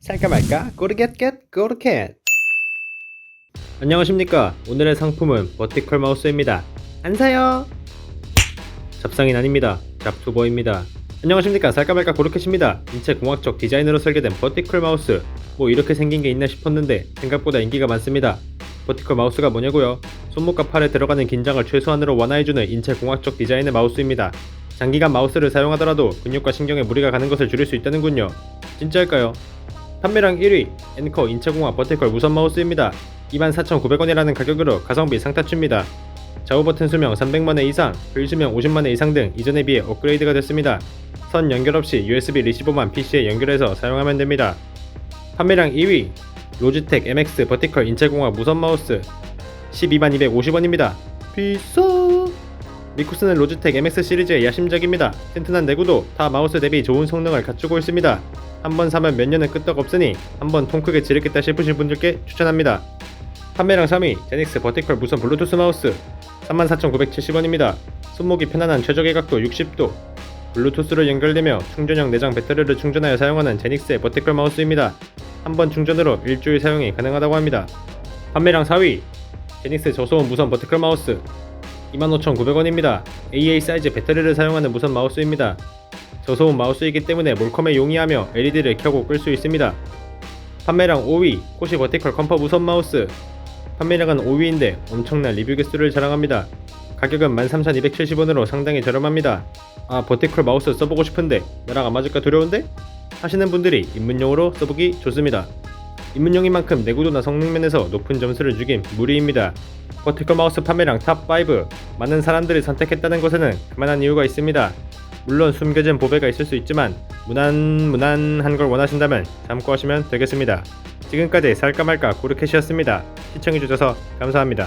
살까 말까? 꼬르겟겟 꼬르켓. 안녕하십니까? 오늘의 상품은 버티컬 마우스입니다. 안 사요! 잡상인 아닙니다. 잡투버입니다. 안녕하십니까? 살까 말까 고르켓입니다. 인체 공학적 디자인으로 설계된 버티컬 마우스. 뭐 이렇게 생긴 게 있나 싶었는데 생각보다 인기가 많습니다. 버티컬 마우스가 뭐냐고요? 손목과 팔에 들어가는 긴장을 최소한으로 완화해주는 인체 공학적 디자인의 마우스입니다. 장기간 마우스를 사용하더라도 근육과 신경에 무리가 가는 것을 줄일 수 있다는군요. 진짜일까요? 판매량 1위 엔커 인체공학 버티컬 무선 마우스입니다. 24,900원이라는 가격으로 가성비 상타치입니다. 좌우 버튼 수명 300만회 이상, 글 수명 50만회 이상 등 이전에 비해 업그레이드가 됐습니다. 선 연결 없이 USB 리시버만 PC에 연결해서 사용하면 됩니다. 판매량 2위 로지텍 MX 버티컬 인체공학 무선 마우스 12만 250원입니다. 비싸 미쿠스는 로지텍 MX 시리즈의 야심작입니다. 튼튼한 내구도, 타 마우스 대비 좋은 성능을 갖추고 있습니다. 한 번 사면 몇 년은 끄떡 없으니 한번 통 크게 지르겠다 싶으신 분들께 추천합니다. 판매량 3위 제닉스 버티컬 무선 블루투스 마우스 34,970원입니다. 손목이 편안한 최적의 각도 60도 블루투스로 연결되며 충전형 내장 배터리를 충전하여 사용하는 제닉스의 버티컬 마우스입니다. 한 번 충전으로 일주일 사용이 가능하다고 합니다. 판매량 4위 제닉스 저소음 무선 버티컬 마우스 25,900원입니다. AA 사이즈 배터리를 사용하는 무선 마우스입니다. 저소음 마우스이기 때문에 몰컴에 용이하며 LED를 켜고 끌 수 있습니다. 판매량 5위 코시 버티컬 컴퍼 무선 마우스 판매량은 5위인데 엄청난 리뷰 개수를 자랑합니다. 가격은 13,270원으로 상당히 저렴합니다. 아 버티컬 마우스 써보고 싶은데 나랑 안 맞을까 두려운데? 하시는 분들이 입문용으로 써보기 좋습니다. 입문용인 만큼 내구도나 성능 면에서 높은 점수를 주긴 무리입니다. 버티컬 마우스 판매량 탑5 많은 사람들이 선택했다는 것에는 그만한 이유가 있습니다. 물론 숨겨진 보배가 있을 수 있지만 무난 무난한 걸 원하신다면 참고하시면 되겠습니다. 지금까지 살까 말까 고르켓이었습니다. 시청해주셔서 감사합니다.